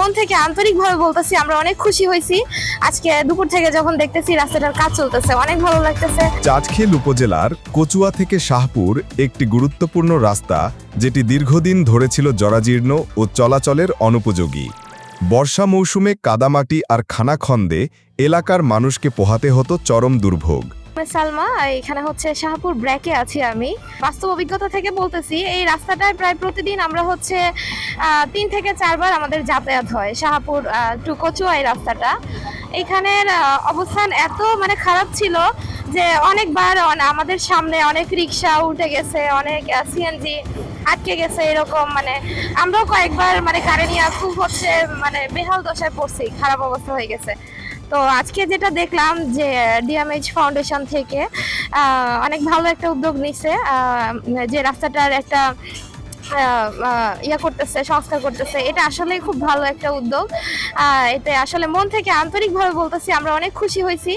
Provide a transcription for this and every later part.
মন থেকে আন্তরিকভাবে বলতেছি, আমরা অনেক খুশি হয়েছি। আজকে দুপুর থেকে যখন দেখতেছি রাস্তাটার কাজ চলতেছে, অনেক ভালো লাগতেছে। চাঁচখেল উপজেলার কচুয়া থেকে শাহপুর একটি গুরুত্বপূর্ণ রাস্তা, যেটি দীর্ঘদিন ধরে ছিল জরাজীর্ণ ও চলাচলের অনুপযোগী। বর্ষা মৌসুমে কাদামাটি আর খানাখন্দে এলাকার মানুষকে পোহাতে হতো চরম দুর্ভোগ। আমি সালমা, এখানে হচ্ছে শাহপুর ব্র্যাকে আছি আমি। বাস্তব অভিজ্ঞতা থেকে বলতেছি, এই রাস্তাটায় প্রায় প্রতিদিন আমরা হচ্ছে তিন থেকে চারবার আমাদের যাতায়াত হয় শাহপুর টু কচুয়া এই রাস্তাটা। এখানের অবস্থান এত মানে খারাপ ছিল যে অনেকবার অন- আমাদের সামনে অনেক রিক্সা উঠে গেছে, অনেক সিএনজি আটকে গেছে এরকম মানে। আমরাও কয়েকবার মানে গাড়ি নিয়ে খুব হচ্ছে মানে বেহাল দশায় পড়ছি, খারাপ অবস্থা হয়ে গেছে। তো আজকে যেটা দেখলাম যে ডিএমএইচ ফাউন্ডেশন থেকে অনেক ভালো একটা উদ্যোগ নিছে যে রাস্তাটার একটা ইয়া করতেছে, সংস্কার করতেছে। এটা আসলে খুব ভালো একটা উদ্যোগ। এতে আসলে মন থেকে আন্তরিকভাবে বলতেছি, আমরা অনেক খুশি হয়েছি।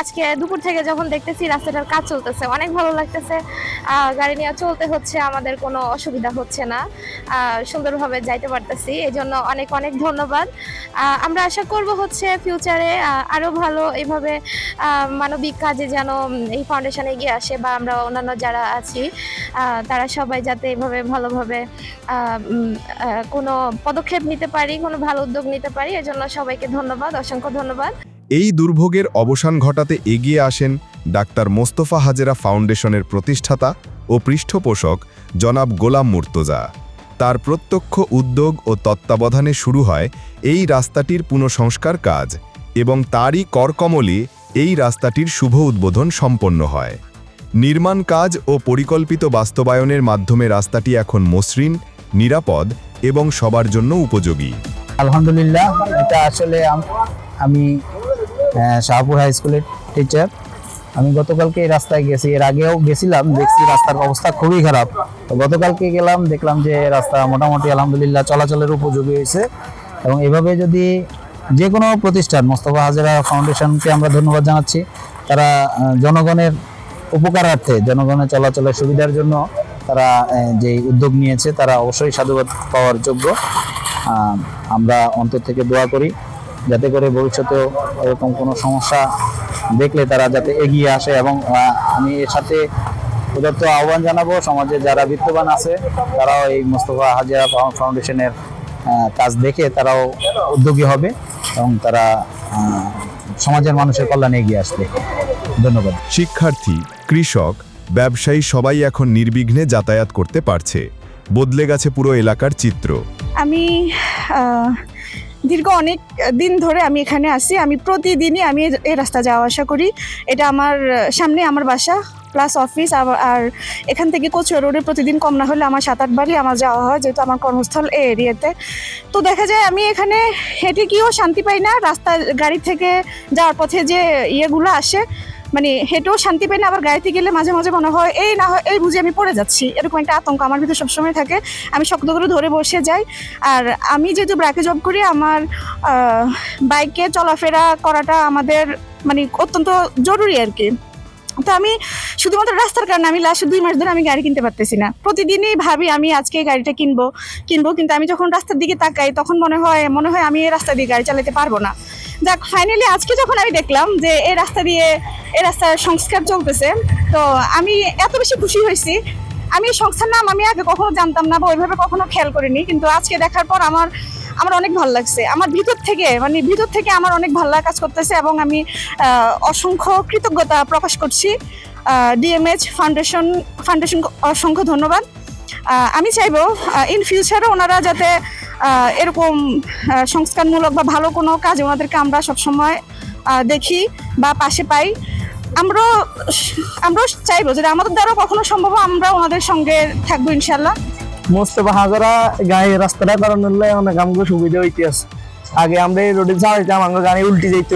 আজকে দুপুর থেকে যখন দেখতেছি রাস্তাটার কাজ চলতেছে, অনেক ভালো লাগতেছে। গাড়ি নিয়ে চলতে হচ্ছে, আমাদের কোনো অসুবিধা হচ্ছে না। সুন্দরভাবে যাইতে পারতেছি। এই জন্য অনেক অনেক ধন্যবাদ। আমরা আশা করব হচ্ছে ফিউচারে আরও ভালো এইভাবে মানবিক কাজে যেন এই ফাউন্ডেশনে এগিয়ে আসে বা আমরা অন্যান্য যারা আছি তারা সবাই যাতে এভাবে ভালোভাবে আহ, কোনো পদক্ষেপ নিতে পারি কোনো ভালো উদ্যোগ নিতে পারি এজন্য সবাইকে ধন্যবাদ অসংখ্য ধন্যবাদ। এই দুর্ভোগের অবসান ঘটাতে এগিয়ে আসেন ডাক্তার মোস্তফা হাজেরা ফাউন্ডেশনের প্রতিষ্ঠাতা ও পৃষ্ঠপোষক জনাব গোলাম মুর্তজা। তার প্রত্যক্ষ উদ্যোগ ও তত্ত্বাবধানে শুরু হয় এই রাস্তাটির পুনঃসংস্কার কাজ এবং তারই করকমলে এই রাস্তাটির শুভ উদ্বোধন সম্পন্ন হয়। নির্মাণ কাজ ও পরিকল্পিত বাস্তবায়নের মাধ্যমে রাস্তাটি এখন মসৃণ, নিরাপদ এবং সবার জন্য উপযোগী। আলহামদুলিল্লাহ, এটা আসলে আমি শাহপুর হাই স্কুলের টিচার আমি গতকালকে এই রাস্তায় গেছি, এর আগেও গেছিলাম, দেখছি রাস্তার অবস্থা খুবই খারাপ। তো গতকালকে গেলাম, দেখলাম যে রাস্তা মোটামুটি আলহামদুলিল্লাহ চলাচলের উপযোগী হয়েছে। এবং এভাবে যদি যে কোনো প্রতিষ্ঠান, মোস্তফা হাজারা ফাউন্ডেশনকে আমরা ধন্যবাদ জানাচ্ছি। তারা জনগণের উপকারার্থে জনগণের চলাচলের সুবিধার জন্য তারা যে উদ্যোগ নিয়েছে, তারা অবশ্যই সাধুবাদ পাওয়ার যোগ্য। আমরা অন্তর থেকে দোয়া করি, যাতে করে ভবিষ্যতেও এরকম কোনো সমস্যা দেখলে তারা যাতে এগিয়ে আসে এবং আমি এর সাথে উদার্ত আহ্বান জানাব, সমাজে যারা বিত্তবান আছে, তারাও এই মোস্তফা হাজিরা ফাউন্ডেশনের কাজ দেখে তারাও উদ্যোগী হবে এবং তারা সমাজের মানুষের কল্যাণে এগিয়ে আসবে। ধন্যবাদ। শিক্ষার্থী কৃষক, ব্যবসায়ী সবাই এখন নির্বিঘ্নে যাতায়াত করতে পারছে। বদলে গেছে পুরো এলাকার চিত্র। আমি দীর্ঘ অনেক দিন ধরে আমি এখানে আসি আমি প্রতিদিনই আমি এই রাস্তা যাওয়া আসা করি। এটা আমার, সামনে আমার বাসা প্লাস অফিস আর এখান থেকে কচুয়া রোডে প্রতিদিন কম না হলে আমার সাত আটবারই আমার যাওয়া হয়, যেহেতু আমার কর্মস্থল এই এরিয়াতে। তো দেখা যায় আমি এখানে হেঁটে গিয়েও শান্তি পাই না। রাস্তা, গাড়ি থেকে যাওয়ার পথে যে ইয়েগুলো আসে মানে হেঁটেও শান্তি পাই না, আবার গাড়িতে গেলে মাঝে মাঝে মনে হয়, এই না হয়, এই বুঝে আমি পড়ে যাচ্ছি। এরকম একটা আতঙ্ক আমার ভিতরে সবসময় থাকে। আমি শক্ত করে ধরে বসে যাই। আর আমি যেহেতু ব্রাকে জব করি, আমার বাইকে চলাফেরা করাটা আমাদের মানে অত্যন্ত জরুরি আর কি। তো আমি শুধুমাত্র রাস্তার কারণে আমি লাস্ট দুই মাস ধরে আমি গাড়ি কিনতে পারতেছি না। প্রতিদিনই ভাবি আমি আজকে গাড়িটা কিনবো কিনবো, কিন্তু আমি যখন রাস্তার দিকে তাকাই তখন মনে হয় মনে হয় আমি এই রাস্তা দিয়ে গাড়ি চালাতে পারব না। যাক ফাইনালি আজকে যখন আমি দেখলাম যে এই রাস্তা দিয়ে, এই রাস্তার সংস্কার চলতেছে, তো আমি এত বেশি খুশি হয়েছি। আমি সংস্থার নাম আমি আগে কখনো জানতাম না বা ওইভাবে কখনো খেয়াল করিনি, কিন্তু আজকে দেখার পর আমার আমার অনেক ভালো লাগছে। আমার ভিতর থেকে মানে ভিতর থেকে আমার অনেক ভালো লাগা কাজ করতেছে এবং আমি অসংখ্য কৃতজ্ঞতা প্রকাশ করছি। ডিএমএইচ ফাউন্ডেশন ফাউন্ডেশন অসংখ্য ধন্যবাদ। আমি চাইব ইন ফিউচারে ওনারা যাতে এরকম সংস্কারমূলক বা ভালো কোনো কাজ ওনাদেরকে আমরা সবসময় দেখি বা পাশে পাই। আমরাও আমরাও চাইব, যদি আমাদের দ্বারা কখনো সম্ভব আমরা ওনাদের সঙ্গে থাকব ইনশাল্লাহ মোস্তফা হাজারা গায়ে রাস্তাটা করানোর লাই অনেক আমগো সুবিধা হইতে আছে। আগে আমরা এই রোডে চালাইতাম আঙ্গ গাড়ি উল্টি যাইত।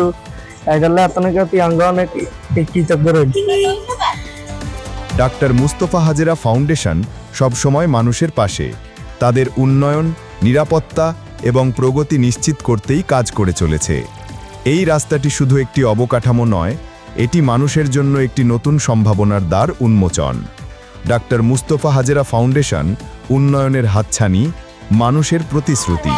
এটালে এত নাকি অনেক কৃতজ্ঞ রয়েছে ডাক্তার মুস্তফা হাজেরা ফাউন্ডেশন সবসময় মানুষের পাশে। তাদের উন্নয়ন, নিরাপত্তা এবং প্রগতি নিশ্চিত করতেই কাজ করে চলেছে। এই রাস্তাটি শুধু একটি অবকাঠামো নয়, এটি মানুষের জন্য একটি নতুন সম্ভাবনার দ্বার উন্মোচন। ডাক্তার মুস্তফা হাজেরা ফাউন্ডেশন উন্নয়নের হাতছানি মানুষের প্রতিশ্রুতি।